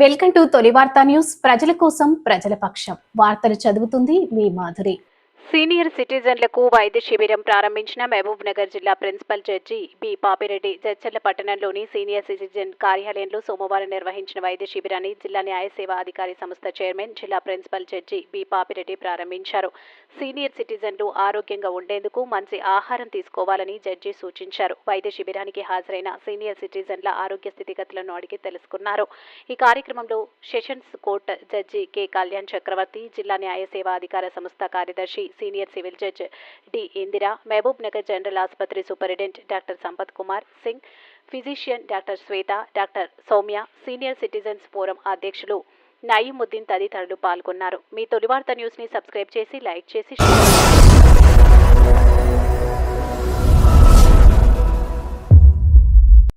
Welcome to తొలి వార్తా news. ప్రజల కోసం ప్రజల పక్షం. వార్తలు చదువుతుంది మీ మాధురి. సీనియర్ సిటిజన్లకు వైద్య శిబిరం ప్రారంభించిన మహబూబ్ నగర్ జిల్లా principal judge B Papireddy Jadcherla పట్టణంలోని సీనియర్ సిటిజన్ కార్యాలయంలో సోమవారం నిర్వహించిన వైద్య శిబిరాన్ని జిల్లా న్యాయ సేవా అధికారి సంస్థ చైర్మన్ జిల్లా ప్రిన్సిపల్ జడ్జి బి పాపిరెడ్డి ప్రారంభించారు. సీనియర్ సిటిజన్లు ఆరోగ్యంగా ఉండేందుకు మంచి ఆహారం తీసుకోవాలని జడ్జి సూచించారు. వైద్య శిబిరానికి హాజరైన సీనియర్ సిటిజన్ల ఆరోగ్య స్థితిగతులను అడిగి తెలుసుకున్నారు. ఈ కార్యక్రమంలో sessions court judge K Kalyan Chakravarthy జిల్లా న్యాయ సేవా అధికార సంస్థ కార్యదర్శి senior civil judge D Indira Mahabub Nagar general ఆసుపత్రి superintendent doctor Sampath Kumar Singh physician doctor Swetha doctor Soumya senior citizens forum అధ్యక్షులు నయీముద్దీన్ తదితరులు పాల్గొన్నారు మీ తొలివార్త న్యూస్ని సబ్స్క్రైబ్ చేసి లైక్ చేసి షేర్ చేయండి.